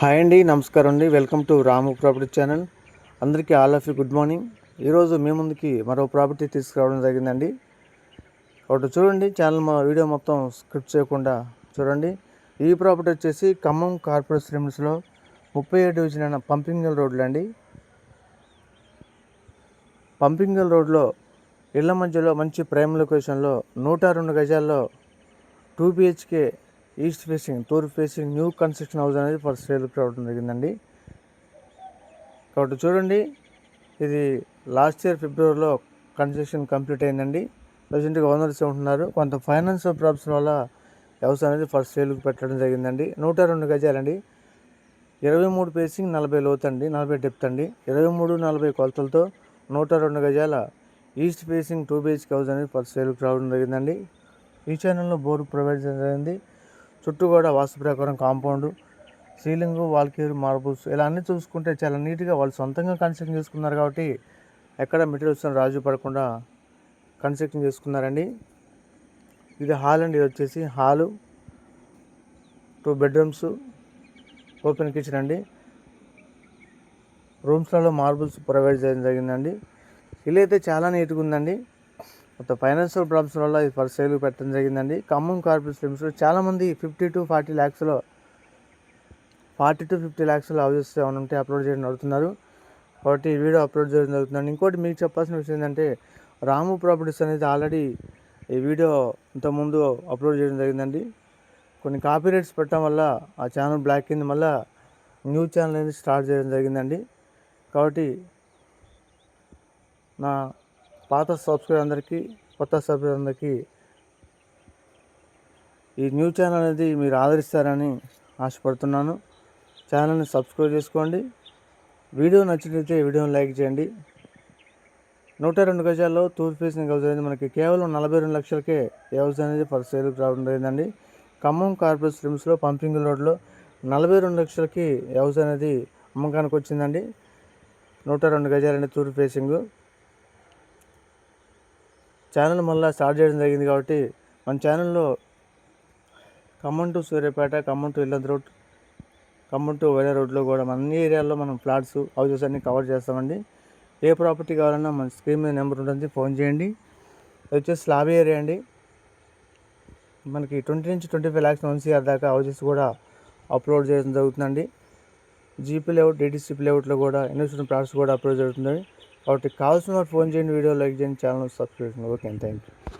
Hi అండి నమస్కారం అండి. Welcome to Ramu property channel. అందరికీ all of you good morning. ఈరోజు మీ ముందుకి మరో ప్రాపర్టీ తీసుకురావడం జరిగిందండి. ఒకటి చూడండి ఛానల్ మా వీడియో మొత్తం స్క్రిప్ట్ చేయకుండా చూడండి. ఈ ప్రాపర్టీ వచ్చేసి ఖమ్మం కార్పొరేట్ లిమిట్స్లో ముప్పై ఏడు డివిజన్ అయిన పంపింగల్ రోడ్లు అండి. పంపింగల్ రోడ్లో ఇళ్ళ మధ్యలో మంచి ప్రైమ్ లొకేషన్లో నూట రెండు గజాల్లో టూ బిహెచ్కే ఈస్ట్ ఫేసింగ్ తూర్పు ఫేసింగ్ న్యూ కన్స్ట్రక్షన్ హౌస్ అనేది ఫర్ సేల్ రావడం జరిగిందండి. కాబట్టి చూడండి ఇది లాస్ట్ ఇయర్ ఫిబ్రవరిలో కన్స్ట్రక్షన్ కంప్లీట్ అయిందండి. ప్రజెంట్గా ఓనర్స్ ఉంటున్నారు కొంత ఫైనాన్షియల్ ప్రాబ్లమ్స్ వల్ల హౌస్ అనేది ఫస్ట్ సేల్కి పెట్టడం జరిగిందండి. నూట రెండు గజాలండి. ఇరవై మూడు పేసింగ్ నలభై లోతు అండి నలభై డెప్త్ అండి. ఇరవై మూడు నలభై కొలతలతో నూట రెండు గజాల east facing two BHK house అనేది ఫస్ట్ సేల్కి రావడం జరిగిందండి. ఈ ఛానల్లో బోర్ ప్రొవైడ్ చేయడం జరిగింది. చుట్టూ కూడా వాస్తు ప్రకారం కాంపౌండ్ సీలింగ్ వాల్కేర్ మార్బుల్స్ ఇలా అన్నీ చూసుకుంటే చాలా నీట్గా వాళ్ళు సొంతంగా కన్స్ట్రక్షన్ చేసుకున్నారు కాబట్టి ఎక్కడ మెటీరియల్స్ రాజు పడకుండా కన్స్ట్రక్షన్ చేసుకున్నారండి. ఇది హాల్ అండి ఇది వచ్చేసి hall. Two bedrooms open kitchen అండి. రూమ్స్లలో మార్బుల్స్ ప్రొవైడ్ చేయడం జరిగిందండి. ఇల్లు అయితే చాలా నీట్గా ఉందండి. మొత్తం ఫైనాన్షియల్ ప్రాబ్లమ్స్ వల్ల ఇది ఫర్ సేల్ పెట్టడం జరిగిందండి. ఖమ్మం కార్పొరేట్ లిమిట్స్లో చాలామంది ఫిఫ్టీ టు ఫార్టీ ల్యాక్స్లో ఫార్టీ టు ఫిఫ్టీ ల్యాక్స్లో హౌసెస్ ఏమైనా ఉంటే అప్లోడ్ చేయడం అడుగుతున్నారు కాబట్టి ఈ వీడియో అప్లోడ్ చేయడం జరుగుతుందండి. ఇంకోటి మీకు చెప్పాల్సిన విషయం ఏంటంటే రాము ప్రాపర్టీస్ అనేది ఆల్రెడీ ఈ వీడియో ఇంతకుముందు అప్లోడ్ చేయడం జరిగిందండి. కొన్ని కాపీరైట్స్ పెట్టడం వల్ల ఆ ఛానల్ బ్లాక్ అయింది. మళ్ళీ న్యూ ఛానల్ అనేది స్టార్ట్ చేయడం జరిగిందండి. కాబట్టి నా పాత సబ్స్క్రైబర్ అందరికీ కొత్త సబ్స్క్రైబర్ అందరికీ ఈ న్యూ ఛానల్ అనేది మీరు ఆదరిస్తారని ఆశపడుతున్నాను. ఛానల్ని సబ్స్క్రైబ్ చేసుకోండి. వీడియో నచ్చినట్లయితే వీడియోని లైక్ చేయండి. నూట రెండు గజాల్లో తూర్పు ఫేసింగ్ హౌస్ అనేది మనకి కేవలం నలభై రెండు లక్షలకే ఈ హౌస్ అనేది ఫర్ సేల్కి రావడం జరిగిందండి. ఖమ్మం కార్పొరేట్ స్ట్రీమ్స్లో పంపింగ్ రోడ్లో నలభై రెండు లక్షలకి ఈ హౌస్ అనేది అమ్మకానికి వచ్చిందండి. నూట రెండు గజాలండి తూర్పు ఫేసింగ్. ఛానల్ మళ్ళీ స్టార్ట్ చేయడం జరిగింది కాబట్టి మన ఛానల్లో Khammam to Suryapet Khammam to Illantha road Khammam to వేరే రోడ్లో కూడా మన అన్ని ఏరియాల్లో మనం ఫ్లాట్స్ హౌసెస్ అన్ని కవర్ చేస్తామండి. ఏ ప్రాపర్టీ కావాలన్నా మన స్క్రీన్ మీద నెంబర్ ఉంటుంది ఫోన్ చేయండి. అది వచ్చేసి స్లాబ్ ఏరియా అండి. మనకి ట్వంటీ నుంచి ట్వంటీ ఫైవ్ ల్యాక్స్ ఎన్సీఆర్ దాకా హౌసెస్ కూడా అప్లోడ్ చేయడం జరుగుతుందండి. జీపీ లేఅవుట్ డిటీసీపీ లేఅవుట్లో కూడా ఇన్వెస్ట్మెంట్ ప్లాట్స్ కూడా అప్లోడ్ జరుగుతుంది. కాబట్టి కావాల్సిన ఫోన్ చేయండి వీడియో లైక్ చేయండి ఛానల్ సబ్స్క్రైబ్ చేయండి. Okay thank you